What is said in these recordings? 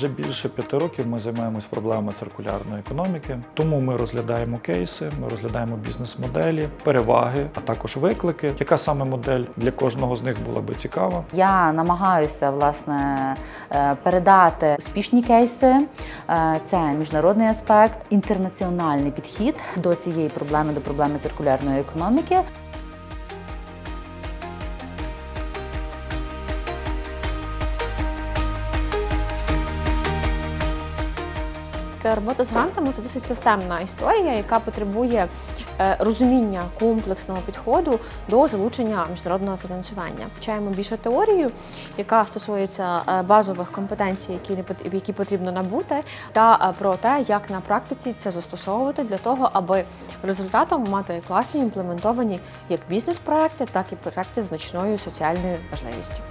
Вже більше п'яти років ми займаємось проблемами циркулярної економіки. Тому ми розглядаємо кейси, ми розглядаємо бізнес-моделі, переваги, а також виклики. Яка саме модель для кожного з них була би цікава? Я намагаюся власне е, передати успішні кейси. Е, Це міжнародний аспект, інтернаціональний підхід до цієї проблеми, до проблеми циркулярної економіки. Така Робота з грантами це досить системна історія, яка потребує е, розуміння комплексного підходу до залучення міжнародного фінансування. Вчаємо більше теорію, яка стосується е, базових компетенцій, які потрібно набути, та е, про те, як на практиці це застосовувати для того, аби результатом мати класні імплементовані як бізнес-проекти, так і проекти з значною соціальною важливістю.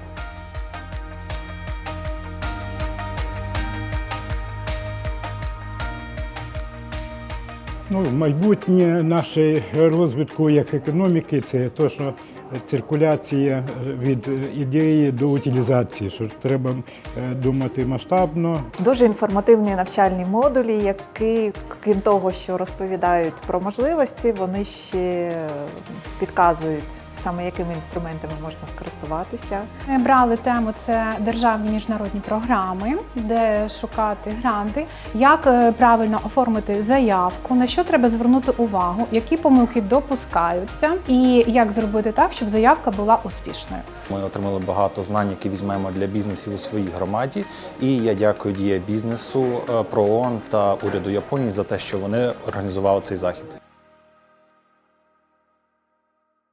Ну, майбутнє наше розвитку як економіки це точно циркуляція від ідеї до утилізації, що треба е, думати масштабно, Дуже інформативні навчальні модулі, які, крім того, що розповідають про можливості, вони ще підказують саме якими інструментами можна скористуватися. Ми брали тему це державні міжнародні програми, де шукати гранти, як е, правильно оформити заявку, на що треба звернути увагу, які помилки допускаються, і як зробити так, щоб заявка була успішною. Ми отримали багато знань, які візьмемо для бізнесів у своїй громаді. І я дякую дія бізнесу, е, ПРООН та уряду Японії за те, що вони організували цей захід.